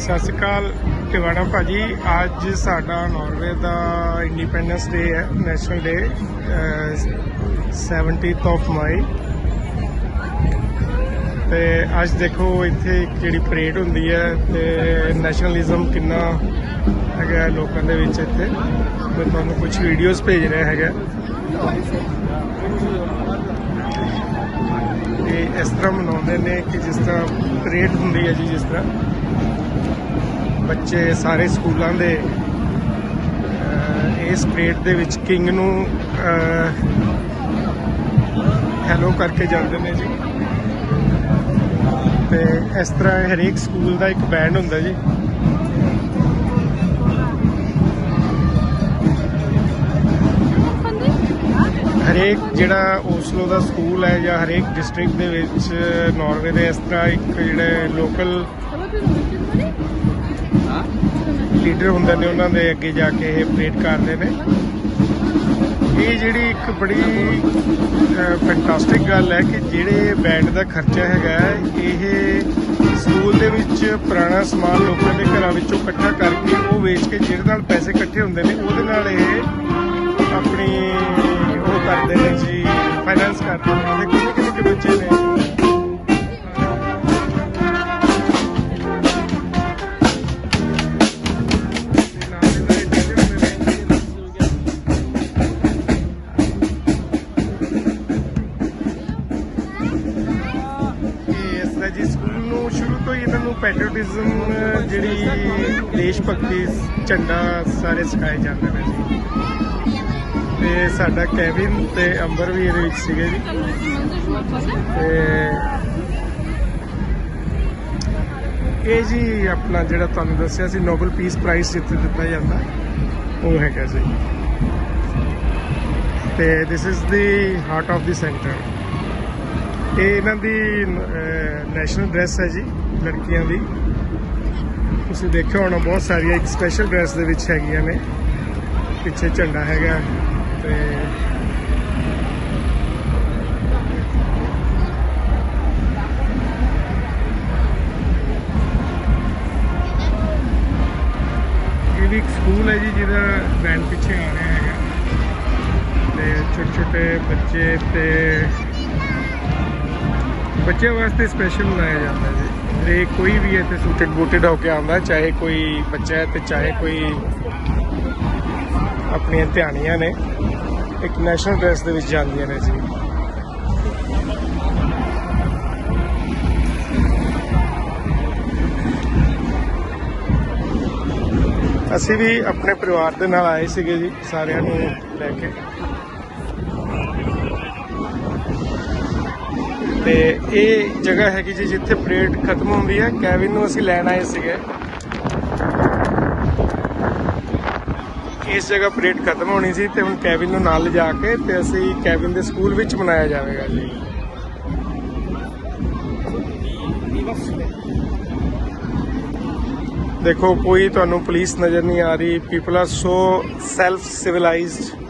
ਸਤਿ ਸ਼੍ਰੀ ਅਕਾਲ ਟਿਵਾਣਾ ਭਾਜੀ। ਅੱਜ ਸਾਡਾ ਨਾਰਵੇ ਦਾ ਇੰਡੀਪੈਂਡੈਂਸ ਡੇ ਹੈ national day 17th of my ਤੇ ਅੱਜ ਦੇਖੋ ਇੱਥੇ ਇੱਕ ਜਿਹੜੀ ਪਰੇਡ ਹੁੰਦੀ ਹੈ ਤੇ ਨੈਸ਼ਨਲਿਜ਼ਮ ਕਿੰਨਾ ਹੈਗਾ ਲੋਕਾਂ ਦੇ ਵਿੱਚ ਇੱਥੇ। ਮੈਂ ਤੁਹਾਨੂੰ ਕੁਝ ਵੀਡੀਓਜ਼ ਭੇਜ ਰਿਹਾ ਹੈਗਾ। ਤੇ ਇਸ ਤਰ੍ਹਾਂ ਮਨਾਉਂਦੇ ਨੇ ਕਿ ਜਿਸ ਤਰ੍ਹਾਂ ਪਰੇਡ ਹੁੰਦੀ ਹੈ ਜੀ, ਜਿਸ ਤਰ੍ਹਾਂ। ਬੱਚੇ ਸਾਰੇ ਸਕੂਲਾਂ ਦੇ ਇਸ ਪਰੇਡ ਦੇ ਵਿੱਚ ਕਿੰਗ ਨੂੰ ਹੈਲੋ ਕਰਕੇ ਜਾਂਦੇ ਨੇ ਜੀ। ਤੇ ਇਸ ਤਰ੍ਹਾਂ ਹਰੇਕ ਸਕੂਲ ਦਾ ਇੱਕ ਬੈਂਡ ਹੁੰਦਾ ਜੀ। ਹਰੇਕ ਜਿਹੜਾ ਓਸਲੋ ਦਾ ਸਕੂਲ ਹੈ ਜਾਂ ਹਰੇਕ ਡਿਸਟ੍ਰਿਕਟ ਦੇ ਵਿੱਚ ਨਾਰਵੇ ਦੇ ਇਸ ਤਰ੍ਹਾਂ ਇੱਕ ਜਿਹੜੇ ਲੋਕਲ ਲੀਡਰ ਹੁੰਦੇ ਨੇ ਉਹਨਾਂ ਦੇ ਅੱਗੇ ਜਾ ਕੇ ਇਹ ਪਰੇਡ ਕਰਦੇ ਨੇ। ਇਹ ਜਿਹੜੀ ਇੱਕ ਬੜੀ ਫੈਂਟਾਸਟਿਕ ਗੱਲ ਹੈ ਕਿ ਜਿਹੜੇ ਬੈਂਡ ਦਾ ਖਰਚਾ ਹੈਗਾ ਇਹ ਸਕੂਲ ਦੇ ਵਿੱਚ ਪੁਰਾਣਾ ਸਮਾਨ ਲੋਕਾਂ ਦੇ ਘਰਾਂ ਵਿੱਚੋਂ ਇਕੱਠਾ ਕਰਕੇ ਉਹ ਵੇਚ ਕੇ ਜਿਹਦੇ ਨਾਲ ਪੈਸੇ ਇਕੱਠੇ ਹੁੰਦੇ ਨੇ, ਉਹਦੇ ਨਾਲ ਇਹ ਆਪਣੀ ਉਹ ਕਰਦੇ ਨੇ ਜੀ ਫਾਈਨਾਂਸ ਕਰਦੇ ਨੇ। ਨੂੰ ਇਹਨਾਂ ਨੂੰ ਪੈਟਰੀਓਟਿਜ਼ਮ ਜਿਹੜੀ ਦੇਸ਼ ਭਗਤੀ, ਝੰਡਾ ਸਾਰੇ ਸਿਖਾਏ ਜਾਂਦੇ ਨੇ ਜੀ। ਤੇ ਸਾਡਾ ਕੈਵਿਨ ਤੇ ਅੰਬਰ ਵੀ ਇਹਦੇ ਵਿੱਚ ਸੀਗੇ ਜੀ। ਤੇ ਇਹ ਜੀ ਆਪਣਾ ਜਿਹੜਾ ਤੁਹਾਨੂੰ ਦੱਸਿਆ ਸੀ ਨੋਬਲ ਪੀਸ ਪ੍ਰਾਈਜ਼ ਜਿੱਥੇ ਦਿੱਤਾ ਜਾਂਦਾ, ਉਹ ਹੈਗਾ ਜੀ। ਤੇ this is the heart of the centre ਇਹ ਇਹਨਾਂ ਦੀ ਨੈਸ਼ਨਲ ਡਰੈਸ ਹੈ ਜੀ, ਲੜਕੀਆਂ ਦੀ। ਤੁਸੀਂ ਦੇਖਿਆ ਹੋਣਾ, ਬਹੁਤ ਸਾਰੀਆਂ ਇੱਕ ਸਪੈਸ਼ਲ ਡਰੈਸ ਦੇ ਵਿੱਚ ਹੈਗੀਆਂ ਨੇ। ਪਿੱਛੇ ਝੰਡਾ ਹੈਗਾ ਤੇ ਇਹ ਵੀ ਇੱਕ ਸਕੂਲ ਹੈ ਜੀ, ਜਿਹਦਾ ਬੈਂਡ ਪਿੱਛੇ ਆ ਰਿਹਾ ਹੈਗਾ। ਤੇ ਛੋਟੇ ਛੋਟੇ ਬੱਚੇ ਤੇ ਬੱਚਿਆਂ ਵਾਸਤੇ ਸਪੈਸ਼ਲ ਬਣਾਇਆ ਜਾਂਦਾ ਜੀ। ਹਰੇਕ ਕੋਈ ਵੀ ਇੱਥੇ ਸੂਟਡ ਬੂਟਡ ਹੋ ਕੇ ਆਉਂਦਾ, ਚਾਹੇ ਕੋਈ ਬੱਚਾ ਹੈ ਤੇ ਚਾਹੇ ਕੋਈ ਆਪਣੀਆਂ ਧਿਆਨੀਆਂ ਨੇ। ਇੱਕ ਨੈਸ਼ਨਲ ਡਰੈਸ ਦੇ ਵਿੱਚ ਜਾਂਦੀਆਂ ਨੇ ਜੀ। ਅਸੀਂ ਵੀ ਆਪਣੇ ਪਰਿਵਾਰ ਦੇ ਨਾਲ ਆਏ ਸੀਗੇ ਜੀ, ਸਾਰਿਆਂ ਨੂੰ ਲੈ ਕੇ। ਤੇ ਇਹ ਜਗ੍ਹਾ ਹੈਗੀ ਜੀ ਜਿੱਥੇ ਪਰੇਡ ਖਤਮ ਹੁੰਦੀ ਹੈ। ਕੈਵਿਨ ਨੂੰ ਅਸੀਂ ਲੈਣ ਆਏ ਸੀਗੇ। ਇਸ ਜਗ੍ਹਾ ਪਰੇਡ ਖਤਮ ਹੋਣੀ ਸੀ ਤੇ ਹੁਣ ਕੈਵਿਨ ਨੂੰ ਨਾਲ ਲਿਜਾ ਕੇ ਤੇ ਅਸੀਂ ਕੈਵਿਨ ਦੇ ਸਕੂਲ ਵਿੱਚ ਮਨਾਇਆ ਜਾਵੇਗਾ ਜੀ। ਦੇਖੋ, ਕੋਈ ਤੁਹਾਨੂੰ ਪੁਲਿਸ ਨਜ਼ਰ ਨਹੀਂ ਆ ਰਹੀ। People are so self civilised